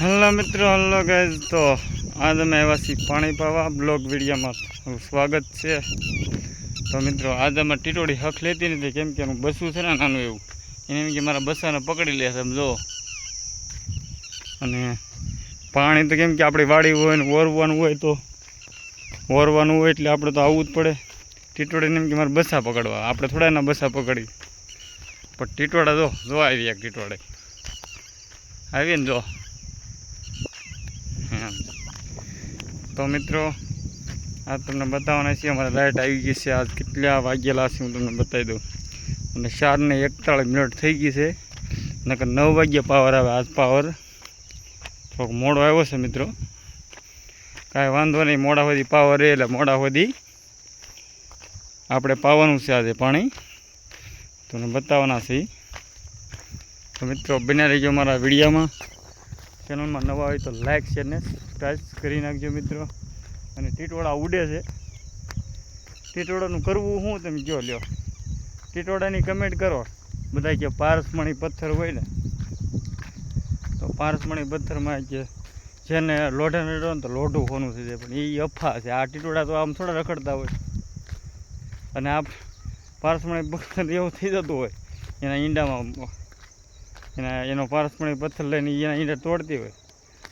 Hello મિત્રો, hello guys તો આજ અમે છીએ પાણી પાવા બ્લોગ વિડીયોમાં. સ્વાગત છે. તો મિત્રો, આજે અમે ટીટોડી હક લેતી નથી. કેમ કે એનું બસું છે ને નાનું એવું. એને એમ કે મારા બસાને પકડી લે સમજો અને પાણી તો કેમ કે આપણી વાડી હોય ને ઓરવાનું હોય તો ઓરવાનું હોય એટલે આપણે તો આવવું જ પડે. ટીટોડીને એમ કે મારે બસા પકડવા. આપણે થોડા એના બસા પકડી. પણ ટીટોડા જો જો આવી એક ટીટોડે આવીએ ને જો. તો મિત્રો, આ તમને બતાવવાના છે અમારે લાઇટ આવી ગઈ છે. આજ કેટલા વાગેલા છે હું તમને બતાવી દઉં. અને ચારને એકતાળીસ મિનિટ થઈ ગઈ છે. નકર નવ વાગ્યા પાવર આવે આજ પાવર થોડોક મોડો આવ્યો છે મિત્રો. કાંઈ વાંધો નહીં, મોડા સુધી પાવર રહે એટલે મોડા સુધી આપણે પાવાનું છે આજે પાણી. તમને બતાવવાના છે તો મિત્રો, બન્યા રહીજો મારા વિડીયોમાં. ચેનલમાં નવા હોય તો લાઇક શેર ને સબસ્ક્રાઈબ કરી નાખજો મિત્રો. અને ટીટોળા ઉડે છે. ટીટોળાનું કરવું શું તમે કહો લ્યો? ટીટોળાની કમેન્ટ કરો. બધા કે પારસમણી પથ્થર હોય ને? તો પારસમણી પથ્થરમાં કે જેને લોઢે નડો ને તો લોઢું હોનું થઈ જાય. પણ એ અફા છે. આ ટીટોળા તો આમ થોડા રખડતા હોય. અને આ પારસમણી પથ્થર એવું થઈ જતું હોય. એના ઈંડામાં એના, એનો પારસમણી પથ્થર લઈને એના ઈંડા તોડતી હોય.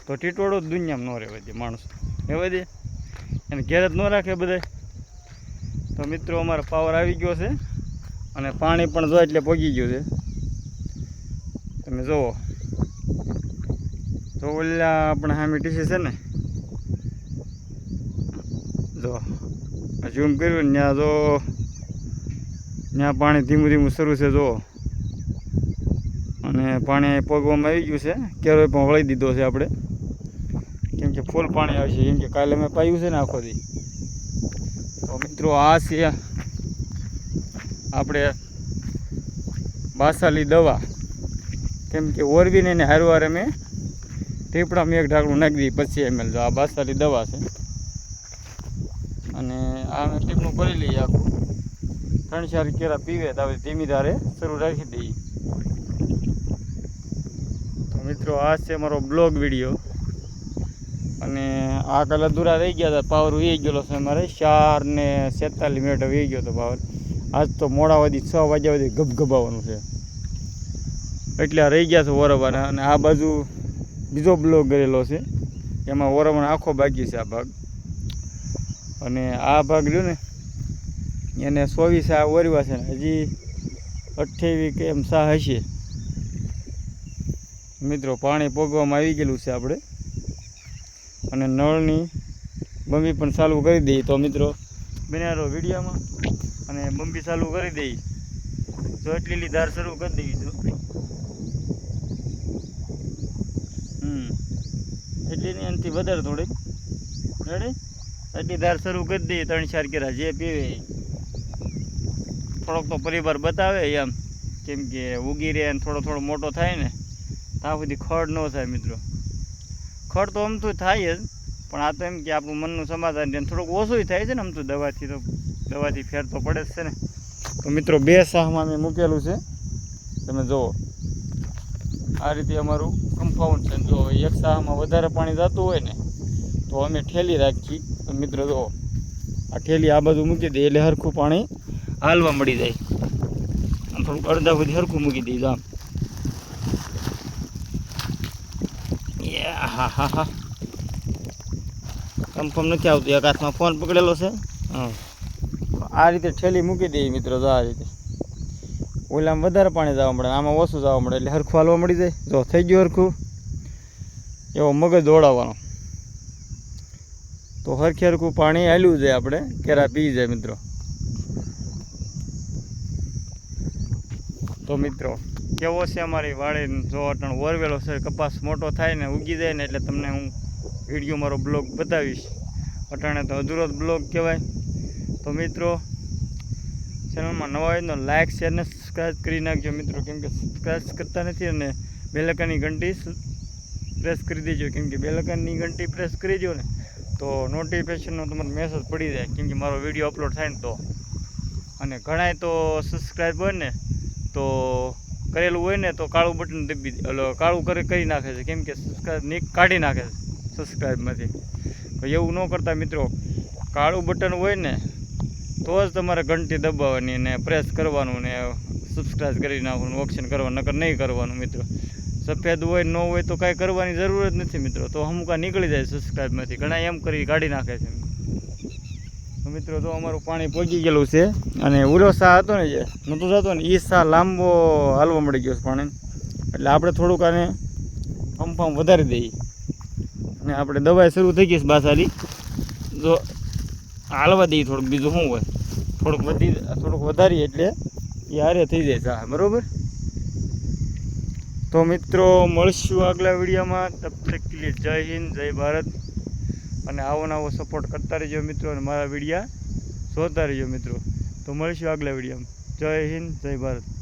તો ટીટોળો જ દુનિયામાં ન રહેવા દે માણસો. રહેવા દે. એને ઘેર જ ન રાખે બધાય. તો મિત્રો, અમારો પાવર આવી ગયો છે અને પાણી પણ જો એટલે પોગી ગયું છે. તમે જુઓ તો ઓલા આપણે સામે ટીસી છે ને. જો ઝૂમ કર્યું ને ત્યાં જો, ત્યાં પાણી ધીમું ધીમું શરૂ છે જુઓ અને પાણી પગવામાં આવી ગયું છે. કેરોય પણ વળી દીધો છે આપણે. કેમ કે ફૂલ પાણી આવશે. કેમ કે કાલે મેં પાયું છે ને આખો દી. તો મિત્રો આ છે આપણે બાસાલી દવા. કેમ કે ઓરવીને એને હારવાર મેં ટીપડામાં એક ઢાંકણું નાખી દીધી. પછી એમએલ જો આ બાસાલી દવા છે. અને આ મેં ટીપણું કરી લઈએ આખું. ત્રણ ચાર કેરા પીવે તો હવે ધીમી ધારે શરૂ રાખી દઈએ. તો મિત્રો, આ છે મારો બ્લોગ વીડિયો. અને આ કલર દૂરા રહી ગયા હતા, પાવર વી ગયેલો છે મારે. ચાર ને છેતાલીસ મિનિટ વી ગયો હતો પાવર. આજ તો મોડા સુધી છ વાગ્યા સુધી ગબગબાવાનું છે. એટલે આ રહી ગયા છે ઓરવાના અને આ બાજુ બીજો બ્લોગ કરેલો છે. એમાં ઓરવાનો આખો બાકી છે આ ભાગ. અને આ ભાગ રહ્યો ને, એને ચોવીસ આ ઓરવા છે ને, હજી અઠ્યાવીસ કે એમ સા હશે. મિત્રો, પાણી પોગવામાં આવી ગયેલું છે આપણે. અને નળની બંબી પણ ચાલુ કરી દઈએ. તો મિત્રો બિનારો વિડીયામાં અને બંબી ચાલુ કરી દઈએ. જો એટલી ધાર શરૂ કરી દઈએ તો હમ. એટલી ની એનાથી વધારે થોડીક. રેડી એટલી ધાર શરૂ કરી દઈએ, ત્રણ ચાર કેરા જે પીવે. થોડોક તો પરિવાર બતાવે એમ. કેમ કે ઉગી રહે અને થોડો થોડો મોટો થાય ને. ત્યાં સુધી ખડ ન થાય મિત્રો. ખડ તો તો થાય જ, પણ આ તો એમ કે આપણું મનનું સમાધાન છે. થોડુંક ઓછું થાય છે ને તો દવાથી તો, દવાથી ફેર તો પડે જ છે ને. તો મિત્રો બે શાહમાં મેં મૂકેલું છે. તમે જુઓ. આ રીતે અમારું કમ્પાઉન્ડ છે. જો એક શાહમાં વધારે પાણી જતું હોય ને, તો અમે ઠેલી રાખી તો મિત્રો જુઓ. આ ઠેલી આ બાજુ મૂકી દઈએ એટલે હરખું પાણી હાલવા મળી જાય. આમ થોડુંક અડધા સુધી હરખું મૂકી દઈએ આમ. હા હા હા કન્ફર્મ નથી આવતું એક હાથમાં ફોન પકડેલો છે. હા. આ રીતે ઠેલી મૂકી દઈએ મિત્રો તો આ રીતે. ઓલામાં વધારે પાણી જવા મળે આમાં ઓછું જવા મળે એટલે હરખું હાલવા મળી જાય. જો થઈ ગયું હરખું. એવો મગજ દોડાવવાનો. તો હરખે હરખું પાણી હાલ્યું જાય આપણે કેરા પી જાય મિત્રો. તો મિત્રો કેવો છે અમારી વાળી જો અટણ વરવેલો છે, કપાસ મોટો થાય ને ઉગી જાય ને એટલે તમને હું વીડિયો મારો બ્લોગ બતાવીશ. અટાણે તો અધૂરો બ્લોગ કહેવાય. તો મિત્રો ચેનલમાં નવા હોય તો લાઇક શેર ને સબસ્ક્રાઈબ કરી નાખજો મિત્રો. કેમ કે સબસ્ક્રાઈબ કરતા નથી અને બેલકાની ઘંટી પ્રેસ કરી દેજો. કેમ કે બેલકાની ઘંટી પ્રેસ કરી દો ને, તો નોટિફિકેશનનો તમારો મેસેજ પડી જાય. કેમ કે મારો વીડિયો અપલોડ થાય ને તો. અને ઘણાય તો સબસ્ક્રાઈબ હોય ને, તો કરેલું હોય ને તો કાળું બટન દબી કાળું કરી કરી નાખે છે. કેમ કે સબસ્ક્રાઈબ કાઢી નાખે છે સબસ્ક્રાઈબમાંથી એવું ન કરતા મિત્રો. કાળું બટન હોય ને તો જ તમારે ઘંટી દબાવવાની ને પ્રેસ કરવાનું ને સબસ્ક્રાઈબ કરી નાખવાનું ઓપ્શન કરવાનું, નકર નહીં કરવાનું મિત્રો. સફેદ હોય, ન હોય તો કાંઈ કરવાની જરૂર જ નથી મિત્રો. તો અમુક નીકળી જાય સબસ્ક્રાઈબમાંથી ઘણા એમ કરી કાઢી નાખે છે. મિત્રો તો અમારું પાણી પહોંચી ગયેલું છે અને ઉરો સા હતો ને જે, નહોતો થતો ને એ સા લાંબો હાલવા મળી ગયો છે પાણી એટલે આપણે થોડુંક આને પંપ પંપ વધારી દઈએ. અને આપણે દવાઈ શરૂ થઈ ગઈ છે બાસારી. જો હાલવા દઈએ થોડુંક, બીજું શું હોય? થોડુંક વધી, થોડુંક વધારીએ એટલે એ હારે થઈ જાય સા બરાબર? તો મિત્રો, મળશું આગલા વિડીયોમાં. તબ તક જય હિન્દ, જય ભારત. અને આવો નવો સપોર્ટ કરતા રહેજો મિત્રો અને મારા વિડીયા જોતા રહેજો મિત્રો. તો મળીશું આગલા વિડીયોમાં. જય હિન્દ, જય ભારત.